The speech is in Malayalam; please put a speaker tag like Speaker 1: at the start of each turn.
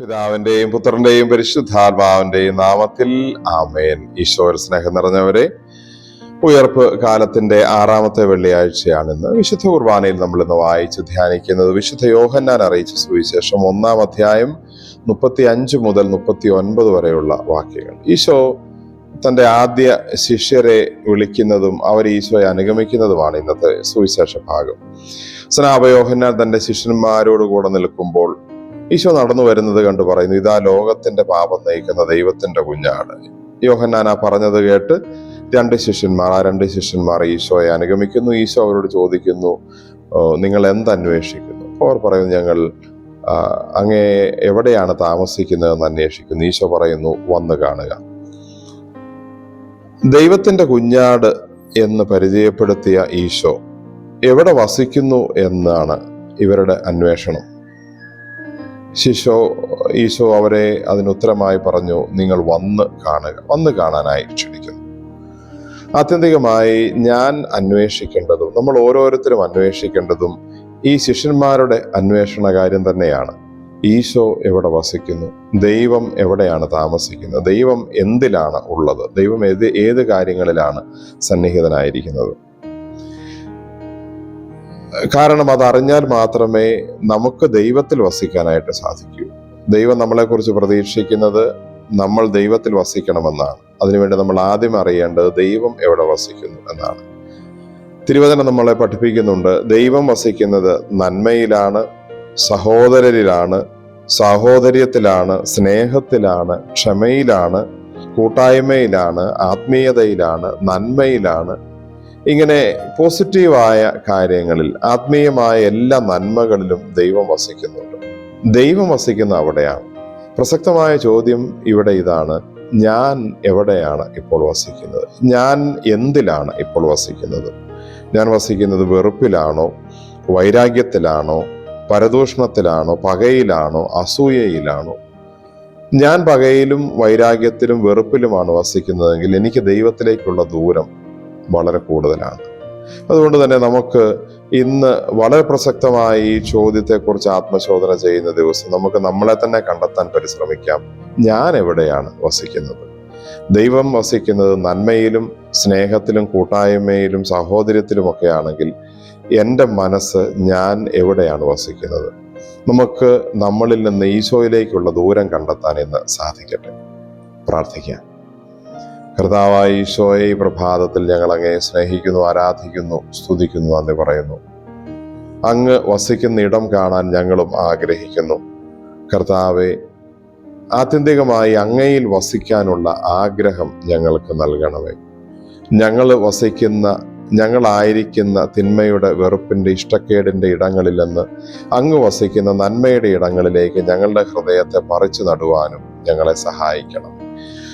Speaker 1: പിതാവിന്റെയും പുത്രന്റെയും പരിശുദ്ധാത്മാവിന്റെയും നാമത്തിൽ ആമേൻ. ഈശോർ സ്നേഹം നിറഞ്ഞവരെ ഉയർപ്പ് കാലത്തിന്റെ ആറാമത്തെ വെള്ളിയാഴ്ചയാണിന്ന് വിശുദ്ധ കുർബാനയിൽ നമ്മൾ ഇന്ന് വായിച്ച് ധ്യാനിക്കുന്നത് വിശുദ്ധ യോഹന്നാൻ അറിയിച്ച സുവിശേഷം ഒന്നാം അധ്യായം മുപ്പത്തി അഞ്ച് മുതൽ മുപ്പത്തി ഒൻപത് വരെയുള്ള വാക്യങ്ങൾ. ഈശോ തന്റെ ആദ്യ ശിഷ്യരെ വിളിക്കുന്നതും അവർ ഈശോയെ അനുഗമിക്കുന്നതുമാണ് ഇന്നത്തെ സുവിശേഷ ഭാഗം. സ്നാപയോഹന്നാൻ തന്റെ ശിഷ്യന്മാരോട് കൂടെ നിൽക്കുമ്പോൾ ഈശോ നടന്നു വരുന്നത് കണ്ട് പറയുന്നു ഇതാ ലോകത്തിന്റെ പാപം നയിക്കുന്ന ദൈവത്തിന്റെ കുഞ്ഞാണ്. യോഹന്നാൻ ആ പറഞ്ഞത് കേട്ട് രണ്ട് ശിഷ്യന്മാർ ആ രണ്ട് ശിഷ്യന്മാർ ഈശോയെ അനുഗമിക്കുന്നു. ഈശോ അവരോട് ചോദിക്കുന്നു നിങ്ങൾ എന്ത് അന്വേഷിക്കുന്നു? അവർ പറയുന്നു ഞങ്ങൾ അങ്ങേ എവിടെയാണ് താമസിക്കുന്നതെന്ന് അന്വേഷിക്കുന്നു. ഈശോ പറയുന്നു വന്ന് കാണുക. ദൈവത്തിന്റെ കുഞ്ഞാട് എന്ന് പരിചയപ്പെടുത്തിയ ഈശോ എവിടെ വസിക്കുന്നു എന്നാണ് ഇവരുടെ അന്വേഷണം. ശിശോ ഈശോ അവരെ അതിനുത്തരമായി പറഞ്ഞു നിങ്ങൾ വന്ന് കാണുക വന്ന് കാണാനായി ക്ഷണിക്കുന്നു. ആത്യന്തികമായി ഞാൻ അന്വേഷിക്കേണ്ടതും നമ്മൾ ഓരോരുത്തരും അന്വേഷിക്കേണ്ടതും ഈ ശിഷ്യന്മാരുടെ അന്വേഷണ കാര്യം തന്നെയാണ്. ഈശോ എവിടെ വസിക്കുന്നു? ദൈവം എവിടെയാണ് താമസിക്കുന്നത്? ദൈവം എന്തിലാണ് ഉള്ളത്? ദൈവം ഏത് ഏത് കാര്യങ്ങളിലാണ് സന്നിഹിതനായിരിക്കുന്നത്? കാരണം അതറിഞ്ഞാൽ മാത്രമേ നമുക്ക് ദൈവത്തിൽ വസിക്കാനായിട്ട് സാധിക്കൂ. ദൈവം നമ്മളെക്കുറിച്ച് പ്രതീക്ഷിക്കുന്നത് നമ്മൾ ദൈവത്തിൽ വസിക്കണമെന്നാണ്. അതിനുവേണ്ടി നമ്മൾ ആദ്യം അറിയേണ്ടത് ദൈവം എവിടെ വസിക്കുന്നു എന്നാണ്. തിരുവചനം നമ്മളെ പഠിപ്പിക്കുന്നുണ്ട് ദൈവം വസിക്കുന്നത് നന്മയിലാണ് സഹോദരരിലാണ് സാഹോദര്യത്തിലാണ് സ്നേഹത്തിലാണ് ക്ഷമയിലാണ് കൂട്ടായ്മയിലാണ് ആത്മീയതയിലാണ് നന്മയിലാണ് ഇങ്ങനെ പോസിറ്റീവായ കാര്യങ്ങളിൽ ആത്മീയമായ എല്ലാ നന്മകളിലും ദൈവം വസിക്കുന്നുണ്ട്. ദൈവം വസിക്കുന്ന അവിടെയാണ്. പ്രസക്തമായ ചോദ്യം ഇവിടെ ഇതാണ്. ഞാൻ എവിടെയാണ് ഇപ്പോൾ വസിക്കുന്നത്? ഞാൻ എന്തിലാണ് ഇപ്പോൾ വസിക്കുന്നത്? ഞാൻ വസിക്കുന്നത് വെറുപ്പിലാണോ? വൈരാഗ്യത്തിലാണോ? പരദൂഷണത്തിലാണോ? പകയിലാണോ? അസൂയയിലാണോ? ഞാൻ പകയിലും വൈരാഗ്യത്തിലും വെറുപ്പിലുമാണ് വസിക്കുന്നതെങ്കിൽ എനിക്ക് ദൈവത്തിലേക്കുള്ള ദൂരം വളരെ കൂടുതലാണ്. അതുകൊണ്ട് തന്നെ നമുക്ക് ഇന്ന് വളരെ പ്രസക്തമായ ഈ ചോദ്യത്തെക്കുറിച്ച് ആത്മശോധന ചെയ്യുന്ന ദിവസം നമുക്ക് നമ്മളെ തന്നെ കണ്ടെത്താൻ പരിശ്രമിക്കാം. ഞാൻ എവിടെയാണ് വസിക്കുന്നത്? ദൈവം വസിക്കുന്നത് നന്മയിലും സ്നേഹത്തിലും കൂട്ടായ്മയിലും സഹോദര്യത്തിലുമൊക്കെ ആണെങ്കിൽ എന്റെ മനസ്സ് ഞാൻ എവിടെയാണ് വസിക്കുന്നത്? നമുക്ക് നമ്മളിൽ നിന്ന് ഈശോയിലേക്കുള്ള ദൂരം കണ്ടെത്താൻ ഇന്ന് സാധിക്കട്ടെ. പ്രാർത്ഥിക്കാം. കർത്താവായ ഈശോയെ ഈ പ്രഭാതത്തിൽ ഞങ്ങൾ അങ്ങേ സ്നേഹിക്കുന്നു ആരാധിക്കുന്നു സ്തുതിക്കുന്നു നന്ദി പറയുന്നു. അങ്ങ് വസിക്കുന്ന ഇടം കാണാൻ ഞങ്ങളും ആഗ്രഹിക്കുന്നു. കർത്താവെ ആത്യന്തികമായി അങ്ങയിൽ വസിക്കാനുള്ള ആഗ്രഹം ഞങ്ങൾക്ക് നൽകണമേ. ഞങ്ങൾ വസിക്കുന്ന ഞങ്ങളായിരിക്കുന്ന തിന്മയുടെ വെറുപ്പിന്റെ ഇഷ്ടക്കേടിന്റെ ഇടങ്ങളിൽ നിന്ന് അങ്ങ് വസിക്കുന്ന നന്മയുടെ ഇടങ്ങളിലേക്ക് ഞങ്ങളുടെ ഹൃദയത്തെ പറിച്ചു നടുവാനും ഞങ്ങളെ സഹായിക്കണം.